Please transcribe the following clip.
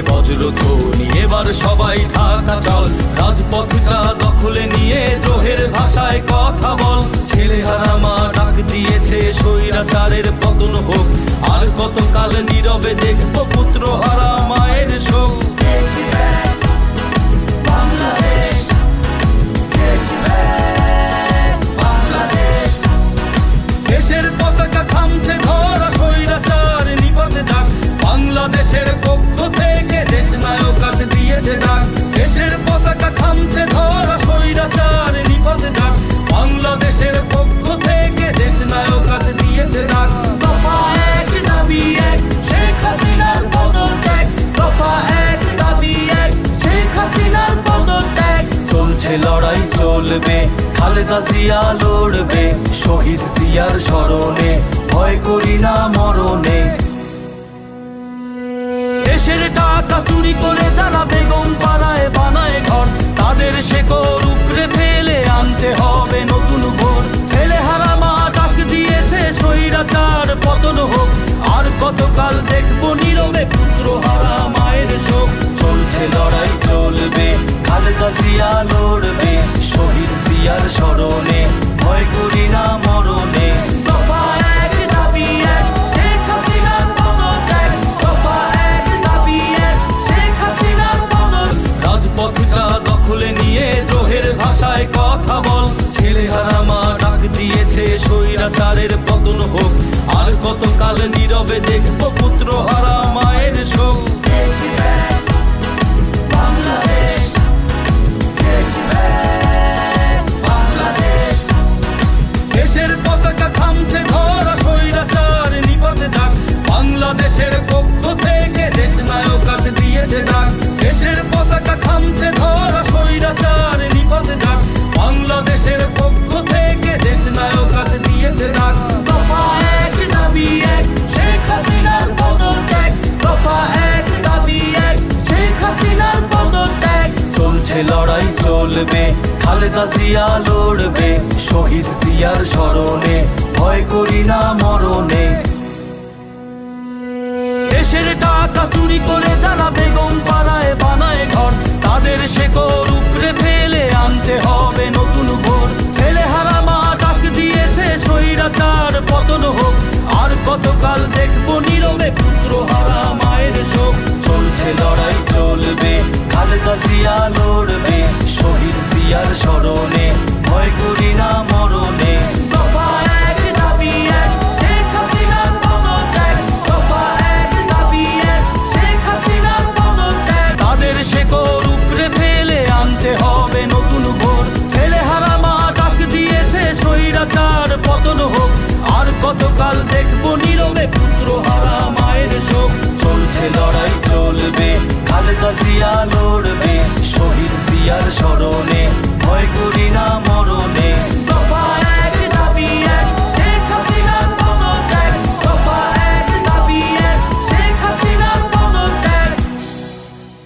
বাজছে বজ্র ধ্বনি। এবার সবাই ঢাকা চল। রাজপথটা দখলে নিয়ে দ্রোহের ভাষায় কথা বল। ছেলেহারা মা ডাক দিয়েছে সৈরাচারের পতন হোক। আর কতকাল নীরবে দেখব পুত্র হারা চলছে লড়াই চলবে, খালেদা জিয়া লড়বে, শহীদ জিয়ার স্মরণে, ভয় করি না মরণে। দেশের টাকা চুরি করে জিয়া লড়বে শহীদ জিয়ার স্মরণে, ভয় করি না মরণে। রাজপথটা দখলে নিয়ে দ্রোহের ভাষায় কথা বল। ছেলে হারা মা ডাক দিয়েছে স্বৈরাচারের পতন হোক। আর কতকাল নীরবে দেখব পুত্র হারা মায়ের শোক। চলছে লড়াই চলবে, খালেদা জিয়া লড়বে, শহীদ জিয়ার স্মরণে, ভয় করি না মরণে। দেশের টাকা চুরি করে যারা বেগম পাড়ায় বানায় ঘর, তাদের শেকড় উপরে ফেলে আনতে হবে নতুন ভোর। ছেলে হারা মা ডাক দিয়েছে, স্বৈরাচার পতন হোক। আর কতকাল দেখব নীরবে পুত্র হারা মায়ের শোক। চলছে লড়াই চলবে, খালেদা জিয়া জিয়ার স্মরণে, ভয় করি না মরণে। শেকড় উপরে ফেলে আনতে হবে নতুন ছেলে হারা মা ডাক দিয়েছে পতন হোক। আর দেখব নীরবে পুত্র হারা মায়ের শোক। চলছে লড়াই, চলবে, খালেদা জিয়া লড়বে।